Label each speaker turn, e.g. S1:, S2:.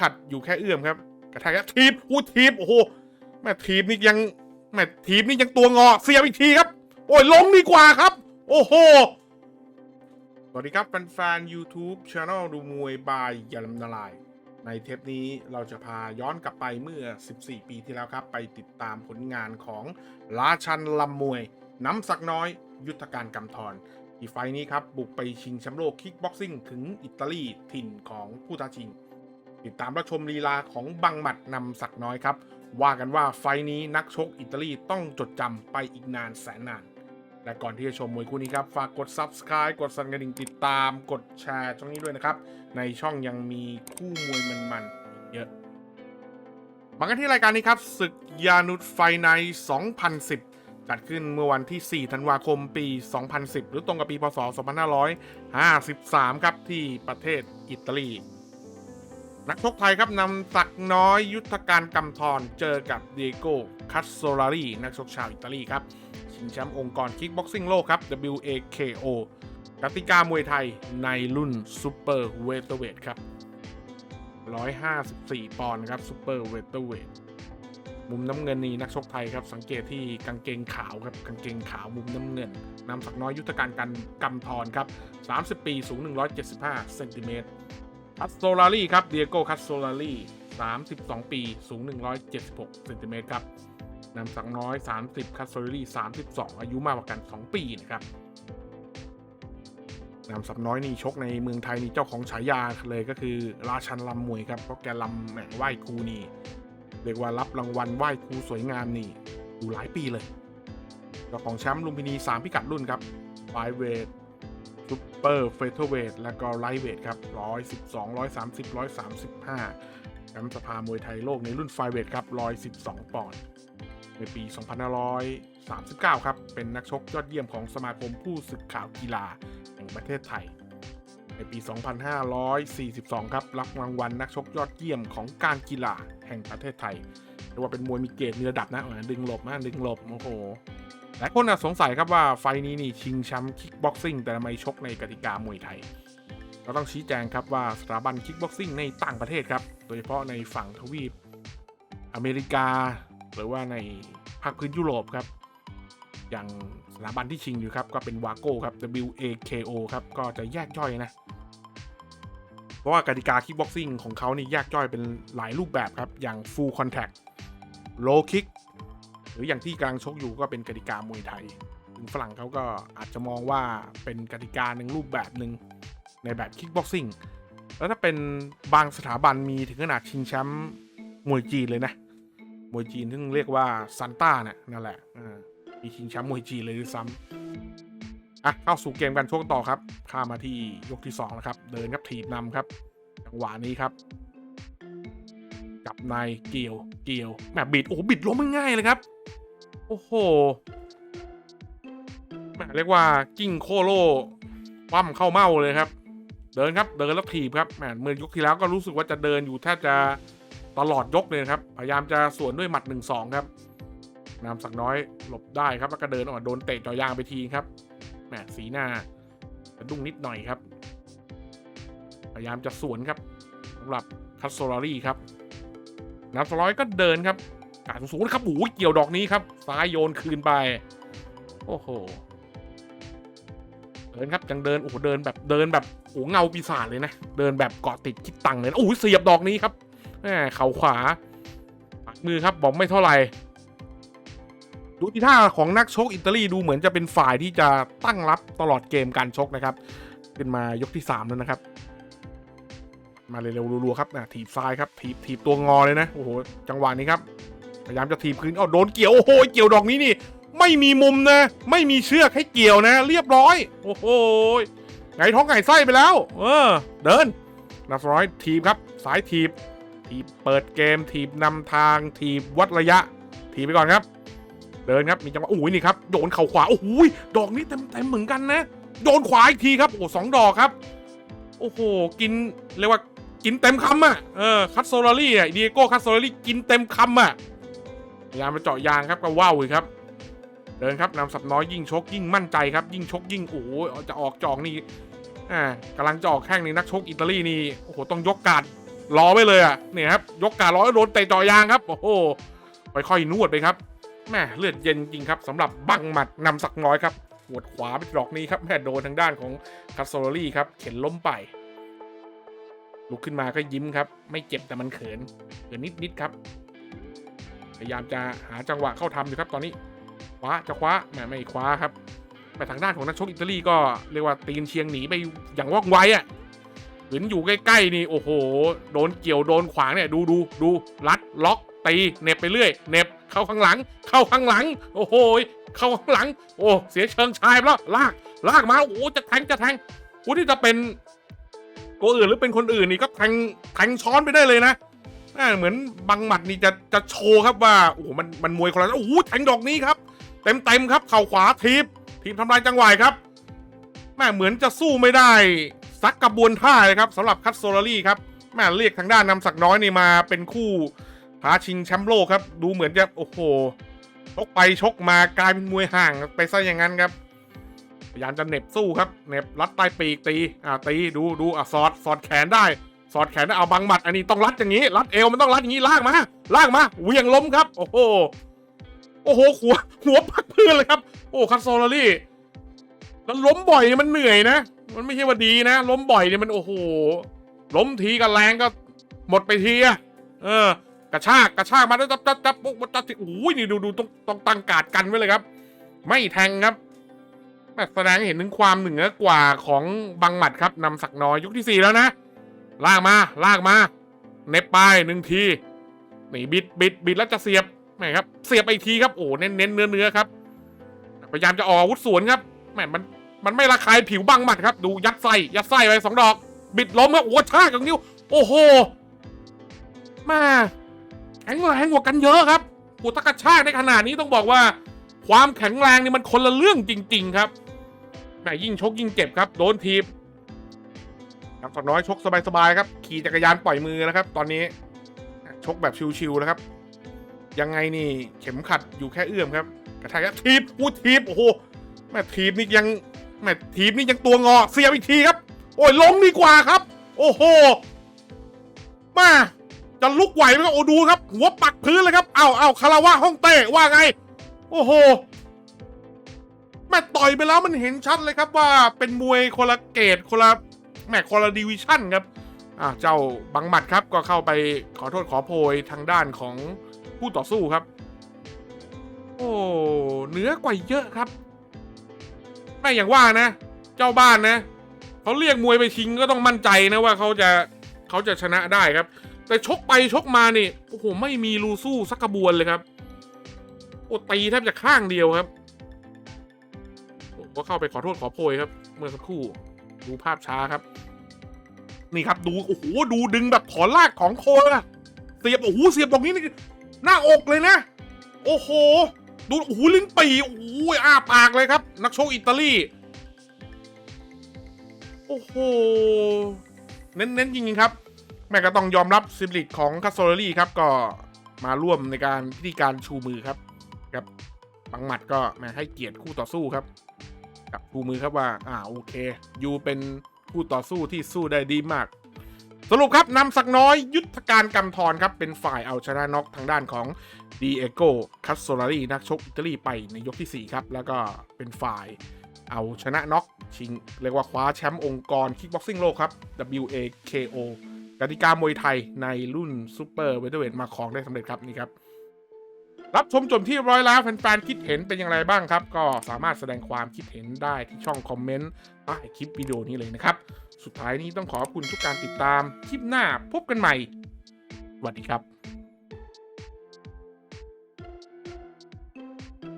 S1: ขัดอยู่แค่เอื้อมครับ กระแทกแล้วทีบอู้ทีบโอ้โหแม่ทีบนี่ยังแม่ทีบนี่ยังตัวงอเสียบอีกทีครับ โอ้ยลงดีกว่าครับ โอ้โหสวัสดีครับแฟนๆ YouTube Channel ดูมวยบายยาลำนาลาย ในเทปนี้เราจะพาย้อนกลับไปเมื่อ 14 ปีที่แล้วครับ ไปติดตามผลงานของราชันลำมวย น้ำสักน้อย ยุทธการกำธรที่ไฟนี้ครับ บุกไปชิงแชมป์โลกคิกบ็อกซิ่งถึงอิตาลีถิ่นของผู้ท้าชิง ติดตามรับชมลีลาของบังหมัดนำสักน้อยครับ ว่ากันว่าไฟนี้นักชกอิตาลีต้องจดจำไปอีกนานแสนนาน และก่อนที่จะชมมวยคู่นี้ครับ ฝากกด subscribe กดสั่นกระดิ่งติดตามกดแชร์ช่องนี้ด้วยนะครับ ในช่องยังมีคู่มวยมันๆเยอะมากันที่รายการนี้ครับศึกยานุษไฟใน 2010 จัดขึ้นเมื่อวันที่ 4 ธันวาคมปี 2010 หรือตรงกับปีพศ 2553 ครับที่ประเทศอิตาลี นักชกไทยครับนำตักน้อยยุทธการกำธรเจอกับเดโก้คัสโซลารีนักชกชาวอิตาลีครับ ชิงแชมป์องค์กรคิกบ็อกซิ่งโลกครับ WAKO กติกามวยไทยในรุ่นซูเปอร์เวเตอร์เวทครับ 154 ปอนด์ครับซูเปอร์เวเตอร์เวทมุมน้ำเงินนี่นักชกไทยครับ สังเกตที่กางเกงขาวครับกางเกงขาวมุมน้ำเงินนำสักน้อยยุทธการกันกำธรครับ 30 ปีสูง 175เซนติเมตร คัสโซลารีครับเดียโก้คัสโซลารี32 ปี สูง 176เซนติเมตรครับนำสักน้อย 30คัสโซลารี32 อายุมากกว่ากัน 2 ปีนะครับนำสักน้อยนี่ชกในเมืองไทยนี่เจ้าของฉายาเลยก็คือราชันลำมวยครับเพราะแกลำแหม่ไหว้ครูนี่เรียกว่ารับรางวัลไหว้ครูสวยงามนี่อยู่หลายปีเลยเจ้าของแชมป์ลุมพินี 3 พิกัดรุ่นครับไฟเวท ซูเปอร์เฟเธอร์เวทและก็ไลท์เวทครับ 112 130 135แชมป์สภามวยไทยโลกในรุ่นไฟเวทครับ 112 ปอนด์ในปี 2539 ครับ เป็นนักชกยอดเยี่ยมของสมาคมผู้สื่อข่าวกีฬาแห่งประเทศไทย ในปี 2542 ครับ รับรางวัลนักชกยอดเยี่ยมของการกีฬาแห่งประเทศไทยเรียกว่าเป็นมวยมีเกรดมีระดับนะดึงหลบนะดึงหลบโอ้โห หลายคนน่ะสงสัยครับว่าไฟนี้นี่ชิงแชมป์คิกบ็อกซิ่งแต่ทำไมชกในกติกามวยไทยก็ต้องชี้แจงครับว่าสถาบันคิกบ็อกซิ่งในต่างประเทศครับ โดยเฉพาะในฝั่งทวีป อเมริกา หรือว่าในภาคพื้นยุโรปครับ อย่างสถาบันที่ชิงอยู่ครับ ก็เป็นวาโก้ครับ WAKO ครับ ก็จะแยกย่อยนะ เพราะว่ากติกาคิกบ็อกซิ่งของเขานี่แยกย่อยเป็นหลายรูปแบบครับ อย่าง full contact low kick รืออย่างที่กำลังชกอยู่ก็เป็นกติกามวยไทยถึงฝรั่งเขาก็อาจจะมองว่าเป็นกติกาหนึ่งรูปแบบหนึ่งในแบบคิกบ็อกซิ่งแล้วถ้าเป็นบางสถาบันมีถึงขนาดชิงแชมป์มวยจีนเลยนะ มวยจีนซึ่งเรียกว่าซันต้าเนี่ยนั่นแหละมีชิงแชมป์มวยจีนเลยด้วยซ้ำอะเข้าสู่เกมกันช่วงต่อครับข้ามาที่ยกที่2แล้วครับ เดินครับถีบนำครับจังหวะนี้ครับ กับนายเกี่ยวเกี่ยวแหมบิดโอ้บิดล้มง่ายเลยครับ โอ้โหแหมเรียกว่ากิ้งโคโลคว่ำเข้าเมาเลยครับ เดินครับเดินแล้วถีบครับแหมเมื่อยกที่แล้วก็รู้สึกว่าจะเดินอยู่แทบจะตลอดยกเลยครับ พยายามจะสวนด้วยหมัด1นสองครับนำสักน้อยหลบได้ครับแล้วก็เดินออกโดนเตะจอยางไปทีครับแหมสีหน้าจะดุ้งนิดหน่อยครับ พยายามจะสวนครับสำหรับคัสโซลารีครับนับสร้อยก็เดินครับ กาดสูงๆนะครับโอ้ยเกี่ยวดอกนี้ครับ ซ้ายโยนคืนไป โอ้โห เดินครับยังเดิน โอ้โห เดินแบบ เดินแบบโอ้เงาปีศาจเลยนะ เดินแบบเกาะติดคิดตังเลยโอ้ยเสียบดอกนี้ครับแหมเข่าขวาปักมือครับ บอกไม่เท่าไหร่ ดูที่ท่าของนักชกอิตาลีดูเหมือนจะเป็นฝ่ายที่จะตั้งรับตลอดเกมการชกนะครับ ขึ้นมายกที่สามแล้วนะครับมาเร็วๆรัวๆครับนะถีบซ้ายครับถีบถีบตัวงอเลยนะ โอ้โห จังหวะนี้ครับ พยายามจะถีบคืนเอาโดนเกี่ยวโอ้โหเกี่ยวดอกนี้นี่ ไม่มีมุมนะ ไม่มีเชือกให้เกี่ยวนะ เรียบร้อย โอ้โหไงท้องไก่ไส้ไปแล้ว เออ เดินนับร้อยทีบครับ สายทีบ ทีบเปิดเกม ทีบนำทาง ทีบวัดระยะ ทีบไปก่อนครับ เดินครับมีจังหวะโอ้ยนี่ครับโดนเข่าขวาโอ้โหดอกนี้เต็มเต็มเหมือนกันนะ โดนขวาอีกทีครับโอ้สองดอกครับ โอ้โหกินเรียกว่ากินเต็มคำอะเออคัตโซลารี่อะดีโก้คัตโซลารี่กินเต็มคำอะ พยายามไปเจาะยางครับก็ว้าวเลยครับ เดินครับนำสับน้อยยิ่งชกยิ่งมั่นใจครับ ยิ่งชกยิ่งโอ้โหจะออกจอกนี่อ่ากำลังจะออกแข้งนี่นักชกอิตาลีนี่โอ้โหต้องยกการรอไว้เลยอะเนี่ยครับยกการร้อโดนเตะจ่อยางครับโอ้โหไปค่อยนวดไปครับแม่เลือดเย็นจริงครับสำหรับบังหมัดนำสักน้อยครับหัวดขวาไปดอกนี้ครับแม่โดนทางด้านของคัสโซลรี่ครับเข็นล้มไปลุกขึ้นมาก็ยิ้มครับ ไม่เจ็บแต่มันเขินเขินนิดๆครับ พยายามจะหาจังหวะเข้าทำอยู่ครับตอนนี้คว้าจะคว้าแหมไม่คว้าครับแต่ทางด้านของนักชกอิตาลีก็เรียกว่าตีนเชียงหนีไปอย่างว่องไวอะเห็นอยู่ใกล้ๆนี่โอ้โห โดนเกี่ยวโดนขวางเนี่ยดูดูดูรัดล็อกตีเน็บไปเรื่อยเน็บเข้าข้างหลัง เข้าข้างหลัง โอ้โหเข้าข้างหลัง โอ้เสียเชิงชายแล้วลากลากมาโอ้จะแทงจะแทงผู้ที่จะเป็นตัวอื่นหรือเป็นคนอื่นนี่ก็แทงแทงช้อนไปได้เลยนะ อ่าเหมือนบังหมัดนี่จะจะโชว์ครับว่าโอ้โหมันมันมวยคนละโอ้โหแทงดอกนี้ครับ เต็มเต็มครับเข่าขวาทีบทีบทำลายจังหวะครับแม่เหมือนจะสู้ไม่ได้ซักกระบวนท่าเลยครับสำหรับคัตโซลารี่ครับแม่เรียกทางด้านนำศักน้อยนี่มาเป็นคู่ท้าชิงแชมป์โลกครับ ดูเหมือนจะโอ้โหชกไปชกมากลายเป็นมวยห่างไปซะอย่างนั้นครับพยายามจะเหน็บสู้ครับเหน็บรัดใต้ปีกตีอ่าตีดูดูอะสอดสอดแขนได้ สอดแขนเอาบังหมัดอันนี้ต้องรัดอย่างนี้ รัดเอวมันต้องรัดอย่างนี้ลากมาลากมาเวียงล้มครับ โอ้โหโอ้โหหัวหัวปักพื้นเลยครับ โอ้คัตโซลารี่แล้วล้มบ่อยเนี่ยมันเหนื่อยนะ มันไม่ใช่ว่าดีนะ ล้มบ่อยเนี่ยมันโอ้โห ล้มทีกับแรงก็หมดไปทีอะเออ กระชากกระชากมาแล้วจับจับจับปุ๊บมันจับโอ้ยนี่ดูดูต้องต้องตั้งการ์ดกันไว้เลยครับ ไม่แทงครับแสดงเห็นถึงความเหนือกว่าของบังหมัดครับนำศักน้อยยุคที่สี่แล้วนะ ลากมาลากมาเน็บไปหนึ่งทีนี่บิดบิดบิดแล้วจะเสียบแหมครับ เสียบไปอีกทีครับโอ้เน้นเน้นเนื้อเนื้อครับพยายามจะออกอาวุธสวนครับแหมมันมันไม่ระคายผิวบังหมัดครับ ดูยัดไส้ยัดไส้ไปสองดอก บิดล้มครับโอ้ชากกับนิ้ว โอ้โหมาแข็งแรงกว่ากันเยอะครับโอ้ตะกะชากในขนาดนี้ต้องบอกว่า ความแข็งแรงนี่มันคนละเรื่องจริง ๆ ครับแหมยิ่งชกยิ่งเจ็บครับ โดนทีบ ครับสาวน้อยชกสบายๆครับ ขี่จักรยานปล่อยมือแล้วครับ ตอนนี้ชกแบบชิวๆแล้วครับ ยังไงนี่เข็มขัดอยู่แค่เอื้อมครับ กระแทกครับทีบพูดทีบโอ้โหแม่ทีบนี่ยังแม่ทีบนี่ยังตัวงอเสียบอีกทีครับ โอ้ยลงดีกว่าครับ โอ้โหมาจะลุกไหวไหมครับโอ้ดูครับ หัวปักพื้นเลยครับเอาเอาคาราวะห้องเต้ว่าไง โอ้โหแม่ต่อยไปแล้วมันเห็นชัดเลยครับว่าเป็นมวยคนละเกรดคนละ แม็กคนละดิวิชั่นครับเจ้าบังหมัดครับก็เข้าไปขอโทษขอโพยทางด้านของผู้ต่อสู้ครับ โอ้เหนือกว่าเยอะครับไม่อย่างว่านะ เจ้าบ้านนะเขาเรียกมวยไปชิงก็ต้องมั่นใจนะว่าเขาจะเขาจะชนะได้ครับ แต่ชกไปชกมานี่โอ้โหไม่มีรูสู้สักกระบวนเลยครับโอ้ตีแทบจะข้างเดียวครับก็เข้าไปขอโทษขอโพยครับ เมื่อสักครู่ ดูภาพช้าครับ นี่ครับดูโอ้โหดูดึงแบบถอนลากของโคนอะเสียบโอ้โหเสียบตรงนี้นี่หน้าอกเลยนะ โอ้โห ดูโอ้โหลิ้นปีโอ้โหอ้าปากเลยครับ นักชกอิตาลีโอ้โหเน้นๆจริงๆครับ แม่ก็ต้องยอมรับซิบลิตของคาโซลลี่ครับก็มาร่วมในการพิธีการชูมือครับครับบังหมัดก็แม่ให้เกียรติคู่ต่อสู้ครับ กับชูมือครับว่า อ่าโอเค ยูเป็นผู้ต่อสู้ที่สู้ได้ดีมาก สรุปครับนำสักน้อยยุทธการกำธรครับ เป็นฝ่ายเอาชนะน็อกทางด้านของดีเอโกคัสโซลารีนักชกอิตาลีไปในยกที่ 4 ครับ แล้วก็เป็นฝ่ายเอาชนะน็อกชิง เรียกว่าคว้าแชมป์องค์กรคิกบ็อกซิ่งโลกครับ WAKO กติกามวยไทยในรุ่นซูเปอร์เวเทอร์เวทมาของได้สำเร็จครับนี่ครับ รับชมจบที่ร้อยแล้วแฟนๆคิดเห็นเป็นอย่างไรบ้างครับ ก็สามารถแสดงความคิดเห็นได้ที่ช่องคอมเมนต์ใต้คลิปวิดีโอนี้เลยนะครับ สุดท้ายนี้ต้องขอบคุณทุกการติดตามคลิปหน้าพบกันใหม่สวัสดีครับ